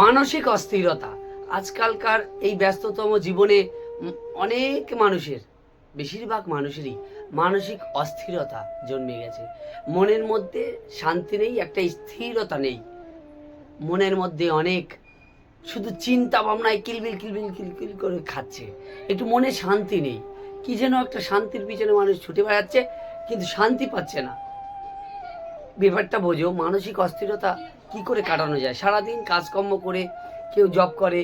মানসিক অস্থিরতা। আজকালকার এই ব্যস্ততম জীবনে অনেক মানুষের, বেশিরভাগ মানুষেরই মানসিক অস্থিরতা জন্মে গেছে। মনের মধ্যে শান্তি নেই, একটা স্থিরতা নেই। মনের মধ্যে অনেক শুধু চিন্তা ভাবনায় কিলবিল কিলবিল, কিলকিল করে খাচ্ছে। একটু মনে শান্তি নেই। কি যেন একটা শান্তির পিছনে মানুষ ছুটে বেড়াচ্ছে, কিন্তু শান্তি পাচ্ছে না। ব্যাপারটা বোঝো, মানসিক অস্থিরতা কি করে কাটানো যায়? সারাদিন কাজকর্ম করে কেউ জব করে,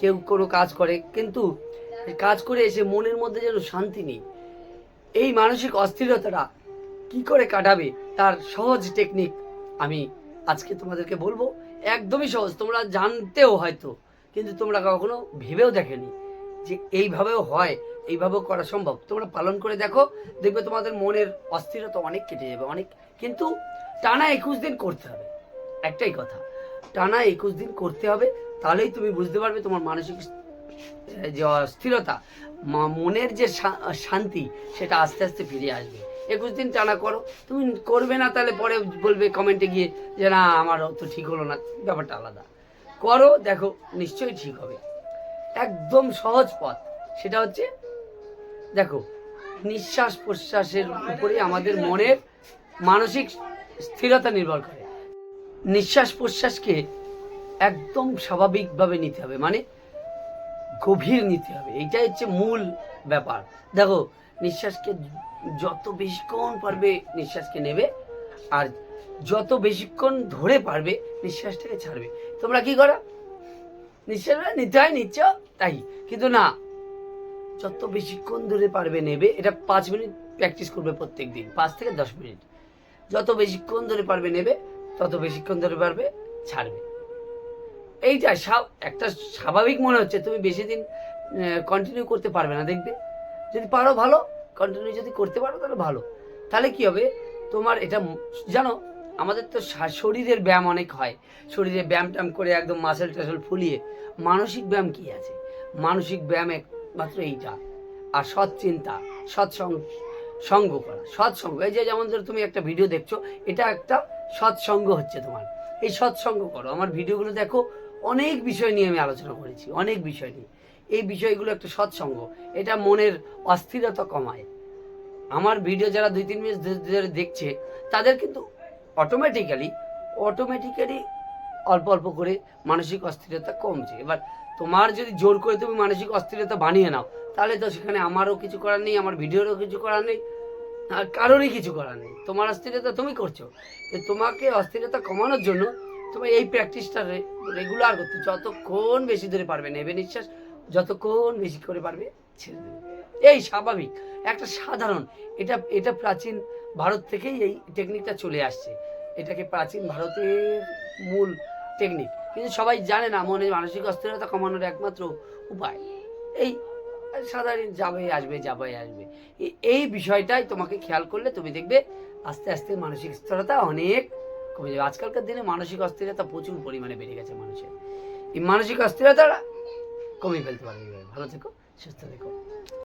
কেউ কোনো কাজ করে, কিন্তু কাজ করে এসে মনের মধ্যে যেন শান্তি নেই। এই মানসিক অস্থিরতাটা কি করে কাটাবে? তার সহজ টেকনিক আমি আজকে তোমাদেরকে বলব। একদমই সহজ, তোমরা জানতেও হয়তো, কিন্তু তোমরা কখনো ভেবেও দেখেনি যে এইভাবেও হয়। এইভাবেও করা সম্ভব। তোমরা পালন করে দেখো, দেখবে তোমাদের মনের অস্থিরতা অনেক কেটে যাবে, অনেক। কিন্তু টানা একুশ দিন করতে হবে, একটাই কথা। টানা একুশ দিন করতে হবে, তাহলেই তুমি বুঝতে পারবে তোমার মানসিক যে অস্থিরতা মনের যে শান্তি, সেটা আস্তে আস্তে ফিরে আসবে। একুশ দিন টানা করো, তুমি করবে না, তাহলে পরে বলবে কমেন্টে গিয়ে যে, না আমার তো ঠিক হলো না। ব্যাপারটা আলাদা। করো, দেখো, নিশ্চয়ই ঠিক হবে। একদম সহজ পথ, সেটা হচ্ছে দেখো, নিঃশ্বাস প্রশ্বাসের উপরে আমাদের মনের মানসিক স্থিরতা নির্ভর করে। নিঃশ্বাস প্রশ্বাসকে একদম স্বাভাবিকভাবে নিতে হবে মানে গভীর নিতে হবে। এইটাই হচ্ছে মূল ব্যাপার। দেখো, নিঃশ্বাসকে যত বেশিক্ষণ পারবে নিঃশ্বাসকে নেবে, আর যত বেশিক্ষণ ধরে পারবে নিঃশ্বাসটাকে ছাড়বে। তোমরা কি করো? নিঃশ্বাসটা নিতে হয়, নিচ্ছ, তাই। কিন্তু না যত বেশিক্ষণ ধরে পারবে নেবে, এটা পাঁচ মিনিট প্র্যাকটিস করবে প্রত্যেক দিন পাঁচ থেকে দশ মিনিট। যত বেশিক্ষণ ধরে পারবে নেবে, তত বেশিক্ষণ ধরে পারবে ছাড়বে। এইটা একটা স্বাভাবিক মনে হচ্ছে, তুমি বেশি দিন কন্টিনিউ করতে পারবে না, দেখবে? যদি পারো ভালো কন্টিনিউ যদি করতে পারো, তাহলে ভালো। তাহলে কি হবে? তোমার এটা জানো, আমাদের তো শরীরের ব্যায়াম অনেক হয়। শরীরে ব্যায়াম ট্যায়াম করে একদম মাসেল টাসেল ফুলিয়ে, মানসিক ব্যায়াম কি আছে? মানসিক ব্যায়াম একমাত্র এইটা। আর সৎ চিন্তা সৎসঙ্গ সঙ্গ করা। সৎসঙ্গ এই যে যেমন ধরো তুমি একটা ভিডিও দেখছ, এটা একটা সৎসঙ্গ হচ্ছে তোমার। এই সৎসঙ্গ করো। আমার ভিডিওগুলো দেখো, অনেক বিষয় নিয়ে আমি আলোচনা করেছি, অনেক বিষয় নিয়ে। এই বিষয়গুলো একটা সৎসঙ্গ এটা মনের অস্থিরতা কমায়। আমার ভিডিও যারা দুই তিন মিনিট দেখছে, তাদের কিন্তু অটোমেটিক্যালি অটোমেটিক্যালি অল্প অল্প করে মানসিক অস্থিরতা কমছে। এবার তোমার যদি জোর করে তুমি মানসিক অস্থিরতা বানিয়ে নাও, তাহলে তো সেখানে আমারও কিছু করার নেই, আমার ভিডিওরও কিছু করার নেই, আর কারোরই কিছু করার নেই। তোমার অস্থিরতা তুমি করছ। তোমাকে অস্থিরতা কমানোর জন্য তোমার এই প্র্যাকটিসটা রেগুলার করতে, যতক্ষণ বেশি ধরে পারবে নেবে নিঃশ্বাস, যতক্ষণ বেশি করে পারবে ছেড়ে দেবে। এই স্বাভাবিক, একটা সাধারণ, এটা এটা প্রাচীন ভারত থেকেই এই টেকনিকটা চলে আসছে। এটাকে প্রাচীন ভারতের মূল টেকনিক কিন্তু সবাই জানে না মনে মানসিক অস্থিরতা কমানোর একমাত্র উপায়। এই সাধারণ যাবে, আসবে যাবে, আসবে। এই বিষয়টাই তোমাকে খেয়াল করলে তুমি দেখবে আস্তে আস্তে মানসিক স্থিরতা অনেক কমে যাবে। আজকালকার দিনে মানসিক অস্থিরতা প্রচুর পরিমাণে বেড়ে গেছে মানুষের। এই মানসিক অস্থিরতা কমিয়ে ফেলতে পারবে ভালো থেকো, সুস্থ থেকো।